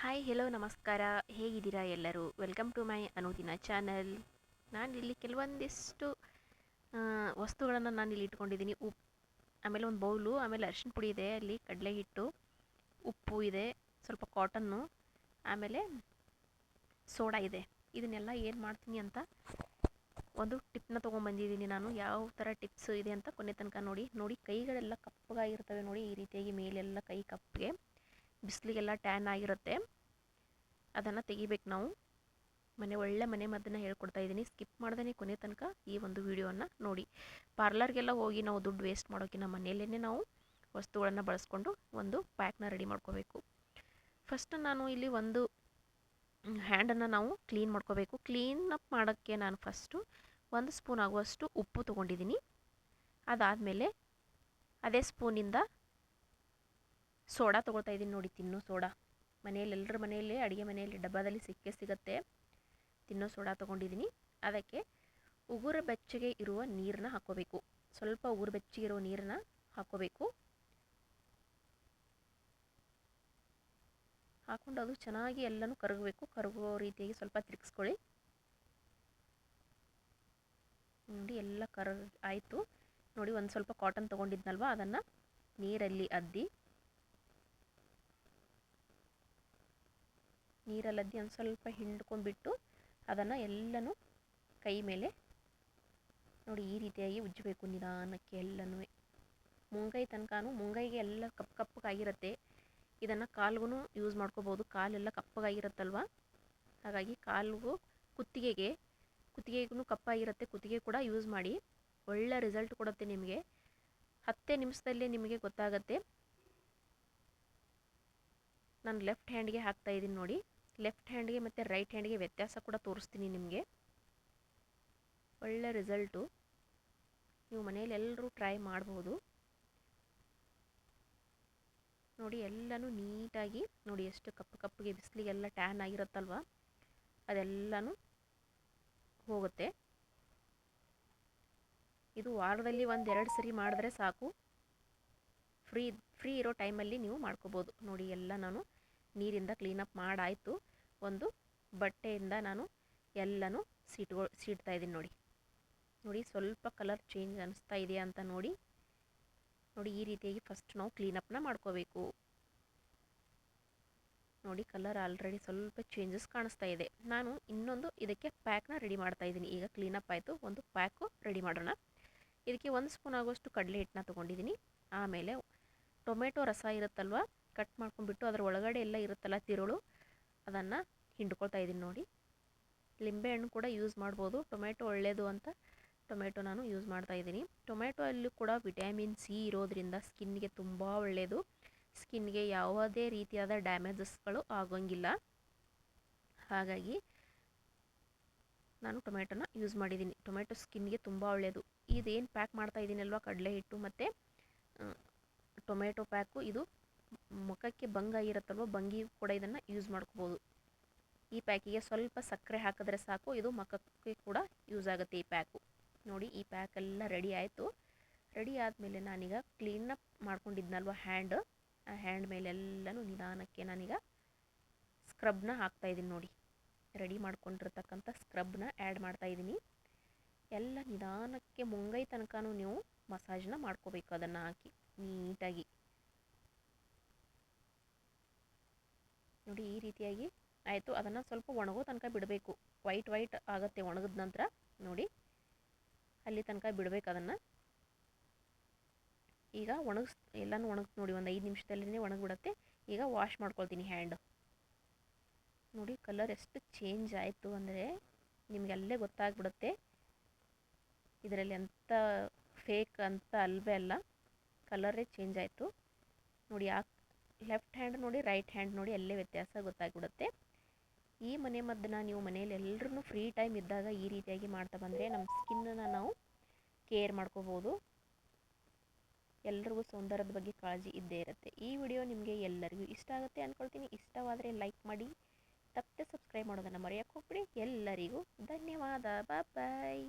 Hi hello ನಮಸ್ಕಾರ. ಹೇಗಿದ್ದೀರಾ ಎಲ್ಲರೂ? ವೆಲ್ಕಮ್ ಟು ಮೈ ಅನುದಿನ ಚಾನಲ್ ನಾನಿಲ್ಲಿ ಕೆಲವೊಂದಿಷ್ಟು ವಸ್ತುಗಳನ್ನು ನಾನು ಇಲ್ಲಿ ಇಟ್ಕೊಂಡಿದ್ದೀನಿ. ಉಪ್ಪು ಆಮೇಲೆ ಒಂದು ಬೌಲು, ಆಮೇಲೆ ಅರಿಶಿನ ಪುಡಿ ಇದೆ, ಅಲ್ಲಿ ಕಡಲೆ ಹಿಟ್ಟು, ಉಪ್ಪು ಇದೆ, ಸ್ವಲ್ಪ ಕಾಟನ್ನು, ಆಮೇಲೆ ಸೋಡಾ ಇದೆ. ಇದನ್ನೆಲ್ಲ ಏನು ಮಾಡ್ತೀನಿ ಅಂತ ಒಂದು ಟಿಪ್ನ ತೊಗೊಂಬಂದಿದ್ದೀನಿ ನಾನು. ಯಾವ ಥರ ಟಿಪ್ಸ್ ಇದೆ ಅಂತ ಕೊನೆ ತನಕ ನೋಡಿ. ನೋಡಿ, ಕೈಗಳೆಲ್ಲ ಕಪ್ಪಗಾಗಿರ್ತವೆ ನೋಡಿ, ಈ ರೀತಿಯಾಗಿ ಮೇಲೆಲ್ಲ ಕೈ ಕಪ್ಪಿಗೆ ಬಿಸಿಲಿಗೆಲ್ಲ ಟ್ಯಾನ್ ಆಗಿರುತ್ತೆ. ಅದನ್ನು ತೆಗಿಬೇಕು ನಾವು. ಮನೆ, ಒಳ್ಳೆ ಮನೆ ಮದ್ದನ್ನು ಹೇಳ್ಕೊಡ್ತಾ ಇದ್ದೀನಿ. ಸ್ಕಿಪ್ ಮಾಡ್ದೇ ಕೊನೆ ತನಕ ಈ ಒಂದು ವೀಡಿಯೋವನ್ನು ನೋಡಿ. ಪಾರ್ಲರ್ಗೆಲ್ಲ ಹೋಗಿ ನಾವು ದುಡ್ಡು ವೇಸ್ಟ್ ಮಾಡೋಕ್ಕಿಂತ ಮನೆಯಲ್ಲೇ ನಾವು ವಸ್ತುಗಳನ್ನು ಬಳಸ್ಕೊಂಡು ಒಂದು ಪ್ಯಾಕ್ನ ರೆಡಿ ಮಾಡ್ಕೋಬೇಕು. ಫಸ್ಟ್ ನಾನು ಇಲ್ಲಿ ಒಂದು ಹ್ಯಾಂಡನ್ನು ನಾವು ಕ್ಲೀನ್ ಮಾಡ್ಕೋಬೇಕು. ಕ್ಲೀನ್ ಅಪ್ ಮಾಡೋಕ್ಕೆ ನಾನು ಫಸ್ಟು ಒಂದು ಸ್ಪೂನ್ ಆಗುವಷ್ಟು ಉಪ್ಪು ತೊಗೊಂಡಿದ್ದೀನಿ. ಅದಾದಮೇಲೆ ಅದೇ ಸ್ಪೂನಿಂದ ಸೋಡಾ ತೊಗೊಳ್ತಾ ಇದ್ದೀನಿ ನೋಡಿ, ತಿನ್ನೋ ಸೋಡಾ. ಮನೆಯಲ್ಲಿ ಎಲ್ಲರ ಮನೆಯಲ್ಲಿ ಅಡುಗೆ ಮನೆಯಲ್ಲಿ ಡಬ್ಬದಲ್ಲಿ ಸಿಕ್ಕೇ ಸಿಗುತ್ತೆ. ತಿನ್ನೋ ಸೋಡಾ ತೊಗೊಂಡಿದ್ದೀನಿ. ಅದಕ್ಕೆ ಉಗುರು ಬೆಚ್ಚಗೆ ಇರುವ ನೀರನ್ನ ಹಾಕ್ಕೋಬೇಕು ಸ್ವಲ್ಪ ಉಗುರು ಬೆಚ್ಚಗೆ ಇರೋ ನೀರನ್ನ ಹಾಕ್ಕೋಬೇಕು ಹಾಕ್ಕೊಂಡು ಅದು ಚೆನ್ನಾಗಿ ಎಲ್ಲನೂ ಕರಗಬೇಕು. ಕರಗೋ ರೀತಿಯಾಗಿ ಸ್ವಲ್ಪ ತಿರುಗಿಸ್ಕೊಳ್ಳಿ. ನೋಡಿ, ಎಲ್ಲ ಕರ ಆಯಿತು. ನೋಡಿ, ಒಂದು ಸ್ವಲ್ಪ ಕಾಟನ್ ತೊಗೊಂಡಿದ್ನಲ್ವ? ಅದನ್ನು ನೀರಲ್ಲಿ ಅದ್ದಿ. ನೀರಲ್ಲಿ ಅದ್ದಿ ಒಂದು ಸ್ವಲ್ಪ ಹಿಂಡ್ಕೊಂಡ್ಬಿಟ್ಟು ಅದನ್ನು ಎಲ್ಲನೂ ಕೈ ಮೇಲೆ ನೋಡಿ ಈ ರೀತಿಯಾಗಿ ಉಜ್ಜಬೇಕು ನಿಧಾನಕ್ಕೆ ಎಲ್ಲನೂ. ಮುಂಗೈ ತನಕನೂ ಮುಂಗೈಗೆ ಎಲ್ಲ ಕಪ್ಪು ಕಪ್ಪಗಾಗಿರುತ್ತೆ ಇದನ್ನು ಕಾಲ್ಗೂ ಯೂಸ್ ಮಾಡ್ಕೋಬೋದು. ಕಾಲೆಲ್ಲ ಕಪ್ಪಗಾಗಿರುತ್ತಲ್ವ ಹಾಗಾಗಿ ಕಾಲಿಗೂ ಕುತ್ತಿಗೆಗೆ ಕುತ್ತಿಗೆಗೂ ಕಪ್ಪಾಗಿರುತ್ತೆ. ಕುತ್ತಿಗೆ ಕೂಡ ಯೂಸ್ ಮಾಡಿ. ಒಳ್ಳೆ ರಿಸಲ್ಟ್ ಕೊಡುತ್ತೆ ನಿಮಗೆ. ಹತ್ತೇ ನಿಮಿಷದಲ್ಲೇ ನಿಮಗೆ ಗೊತ್ತಾಗುತ್ತೆ. ನಾನು ಲೆಫ್ಟ್ ಹ್ಯಾಂಡ್ಗೆ ಹಾಕ್ತಾ ಇದ್ದೀನಿ ನೋಡಿ. ಲೆಫ್ಟ್ ಹ್ಯಾಂಡ್ಗೆ ಮತ್ತು ರೈಟ್ ಹ್ಯಾಂಡ್ಗೆ ವ್ಯತ್ಯಾಸ ಕೂಡ ತೋರಿಸ್ತೀನಿ ನಿಮಗೆ. ಒಳ್ಳೆ ರಿಸಲ್ಟು ನೀವು ಮನೇಲಿ ಎಲ್ಲರೂ ಟ್ರೈ ಮಾಡ್ಬೋದು. ನೋಡಿ ಎಲ್ಲನೂ ನೀಟಾಗಿ, ನೋಡಿ ಎಷ್ಟು ಕಪ್ಪು ಕಪ್ಪಿಗೆ ಬಿಸಿಲಿಗೆಲ್ಲ ಟ್ಯಾನ್ ಆಗಿರುತ್ತಲ್ವ? ಅದೆಲ್ಲನೂ ಹೋಗುತ್ತೆ. ಇದು ವಾರದಲ್ಲಿ ಒಂದು ಎರಡು ಸರಿ ಮಾಡಿದ್ರೆ ಸಾಕು. ಫ್ರೀ ಫ್ರೀ ಇರೋ ಟೈಮಲ್ಲಿ ನೀವು ಮಾಡ್ಕೋಬೋದು. ನೋಡಿ ಎಲ್ಲ ನಾನು ನೀರಿಂದ ಕ್ಲೀನಪ್ ಮಾಡಾಯಿತು. ಒಂದು ಬಟ್ಟೆಯಿಂದ ನಾನು ಎಲ್ಲನೂ ಸೀಟ್ಗೊ ಸೀಡ್ತಾ ಇದ್ದೀನಿ ನೋಡಿ. ನೋಡಿ ಸ್ವಲ್ಪ ಕಲರ್ ಚೇಂಜ್ ಅನಿಸ್ತಾ ಇದೆಯಾ ಅಂತ ನೋಡಿ. ನೋಡಿ ಈ ರೀತಿಯಾಗಿ ಫಸ್ಟ್ ನಾವು ಕ್ಲೀನಪ್ನ ಮಾಡ್ಕೋಬೇಕು. ನೋಡಿ ಕಲರ್ ಆಲ್ರೆಡಿ ಸ್ವಲ್ಪ ಚೇಂಜಸ್ ಕಾಣಿಸ್ತಾ ಇದೆ. ನಾನು ಇನ್ನೊಂದು ಇದಕ್ಕೆ ಪ್ಯಾಕ್ನ ರೆಡಿ ಮಾಡ್ತಾ ಇದ್ದೀನಿ. ಈಗ ಕ್ಲೀನಪ್ ಆಯಿತು. ಒಂದು ಪ್ಯಾಕು ರೆಡಿ ಮಾಡೋಣ. ಇದಕ್ಕೆ ಒಂದು ಸ್ಪೂನ್ ಆಗುವಷ್ಟು ಕಡಲೆ ಹಿಟ್ಟನ್ನ ತೊಗೊಂಡಿದ್ದೀನಿ. ಆಮೇಲೆ ಟೊಮೆಟೊ ರಸ ಇರುತ್ತಲ್ವ? ಕಟ್ ಮಾಡ್ಕೊಂಡ್ಬಿಟ್ಟು ಅದರ ಒಳಗಡೆ ಎಲ್ಲ ಇರುತ್ತಲ್ಲ ತಿರುಳು. ಅದನ್ನು ಹಿಂಡ್ಕೊಳ್ತಾ ಇದ್ದೀನಿ ನೋಡಿ. ಲಿಂಬೆಹಣ್ಣು ಕೂಡ ಯೂಸ್ ಮಾಡ್ಬೋದು. ಟೊಮೆಟೊ ಒಳ್ಳೆಯದು ಅಂತ ಟೊಮೆಟೊ ನಾನು ಯೂಸ್ ಮಾಡ್ತಾ ಇದ್ದೀನಿ. ಟೊಮೆಟೊ ಅಲ್ಲೂ ಕೂಡ ವಿಟ್ಯಾಮಿನ್ ಸಿ ಇರೋದ್ರಿಂದ ಸ್ಕಿನ್ಗೆ ತುಂಬ ಒಳ್ಳೆಯದು ಸ್ಕಿನ್ಗೆ ಯಾವುದೇ ರೀತಿಯಾದ ಡ್ಯಾಮೇಜಸ್ಗಳು ಆಗೋಂಗಿಲ್ಲ. ಹಾಗಾಗಿ ನಾನು ಟೊಮೆಟೊನ ಯೂಸ್ ಮಾಡಿದ್ದೀನಿ. ಟೊಮೆಟೊ ಸ್ಕಿನ್ಗೆ ತುಂಬ ಒಳ್ಳೆಯದು ಇದೇನು ಪ್ಯಾಕ್ ಮಾಡ್ತಾ ಇದ್ದೀನಲ್ವ? ಕಡಲೆ ಹಿಟ್ಟು ಮತ್ತು ಟೊಮೆಟೊ ಪ್ಯಾಕು ಇದು ಮುಖಕ್ಕೆ ಭಂಗ ಇರುತ್ತಲ್ವ ಭಂಗಿ ಕೂಡ ಇದನ್ನು ಯೂಸ್ ಮಾಡ್ಕೋಬೋದು. ಈ ಪ್ಯಾಕಿಗೆ ಸ್ವಲ್ಪ ಸಕ್ಕರೆ ಹಾಕಿದ್ರೆ ಸಾಕು, ಇದು ಮುಖಕ್ಕೆ ಕೂಡ ಯೂಸ್ ಆಗುತ್ತೆ ಈ ಪ್ಯಾಕು ನೋಡಿ, ಈ ಪ್ಯಾಕೆಲ್ಲ ರೆಡಿ ಆಯಿತು. ರೆಡಿ ಆದಮೇಲೆ ನಾನೀಗ ಕ್ಲೀನಪ್ ಮಾಡ್ಕೊಂಡಿದ್ನಲ್ವ ಹ್ಯಾಂಡ್ ಆ ಹ್ಯಾಂಡ್ ಮೇಲೆಲ್ಲನೂ ನಿಧಾನಕ್ಕೆ ನಾನೀಗ ಸ್ಕ್ರಬ್ನ ಹಾಕ್ತಾಯಿದ್ದೀನಿ ನೋಡಿ. ರೆಡಿ ಮಾಡ್ಕೊಂಡಿರ್ತಕ್ಕಂಥ ಸ್ಕ್ರಬ್ನ ಆ್ಯಡ್ ಮಾಡ್ತಾಯಿದ್ದೀನಿ ಎಲ್ಲ ನಿಧಾನಕ್ಕೆ ಮುಂಗೈ ತನಕನೂ ನೀವು ಮಸಾಜ್ನ ಮಾಡ್ಕೋಬೇಕು ಅದನ್ನು ಹಾಕಿ, ನೀಟಾಗಿ. ನೋಡಿ ಈ ರೀತಿಯಾಗಿ ಆಯಿತು. ಅದನ್ನು ಸ್ವಲ್ಪ ಒಣಗೋ ತನಕ ಬಿಡಬೇಕು. ವೈಟ್ ವೈಟ್ ಆಗುತ್ತೆ ಒಣಗಿದ ನಂತರ. ನೋಡಿ, ಅಲ್ಲಿ ತನಕ ಬಿಡಬೇಕು ಅದನ್ನು. ಈಗ ಒಣಗಿಸ್, ಎಲ್ಲನೂ ಒಣಗಿಸ್ ನೋಡಿ, ಒಂದು ಐದು ನಿಮಿಷದಲ್ಲೇ ಒಣಗಿಬಿಡುತ್ತೆ. ಈಗ ವಾಶ್ ಮಾಡ್ಕೊಳ್ತೀನಿ ಹ್ಯಾಂಡ್ ನೋಡಿ ಕಲರ್ ಎಷ್ಟು ಚೇಂಜ್ ಆಯಿತು ಅಂದರೆ ನಿಮಗೆ ಅಲ್ಲೇ ಗೊತ್ತಾಗ್ಬಿಡುತ್ತೆ. ಇದರಲ್ಲಿ ಎಂಥ ಫೇಕ್ ಅಂತ ಅಲ್ವೇ ಅಲ್ಲ. ಕಲರೇ ಚೇಂಜ್ ಆಯಿತು. ನೋಡಿ, ಆ ಲೆಫ್ಟ್ ಹ್ಯಾಂಡ್ ನೋಡಿ ರೈಟ್ ಹ್ಯಾಂಡ್ ನೋಡಿ ಅಲ್ಲೇ ವ್ಯತ್ಯಾಸ ಗೊತ್ತಾಗ್ಬಿಡುತ್ತೆ. ಈ ಮನೆ ಮದ್ದನ್ನ ನೀವು ಮನೇಲಿ ಎಲ್ಲರೂ ಫ್ರೀ ಟೈಮ್ ಇದ್ದಾಗ ಈ ರೀತಿಯಾಗಿ ಮಾಡ್ತಾ ಬಂದರೆ ನಮ್ಮ ಸ್ಕಿನ್ನನ್ನು ನಾವು ಕೇರ್ ಮಾಡ್ಕೋಬೋದು. ಎಲ್ರಿಗೂ ಸೌಂದರ್ಯದ ಬಗ್ಗೆ ಕಾಳಜಿ ಇದ್ದೇ ಇರುತ್ತೆ. ಈ ವಿಡಿಯೋ ನಿಮಗೆ ಎಲ್ಲರಿಗೂ ಇಷ್ಟ ಆಗುತ್ತೆ ಅಂದ್ಕೊಳ್ತೀನಿ ಇಷ್ಟವಾದರೆ ಲೈಕ್ ಮಾಡಿ, ತಪ್ಪದೆ ಸಬ್ಸ್ಕ್ರೈಬ್ ಮಾಡೋದನ್ನು ಮರೆಯೋಕ್ಕೆ ಹೋಗ್ಬಿಡಿ. ಎಲ್ಲರಿಗೂ ಧನ್ಯವಾದ. ಬಾಯ್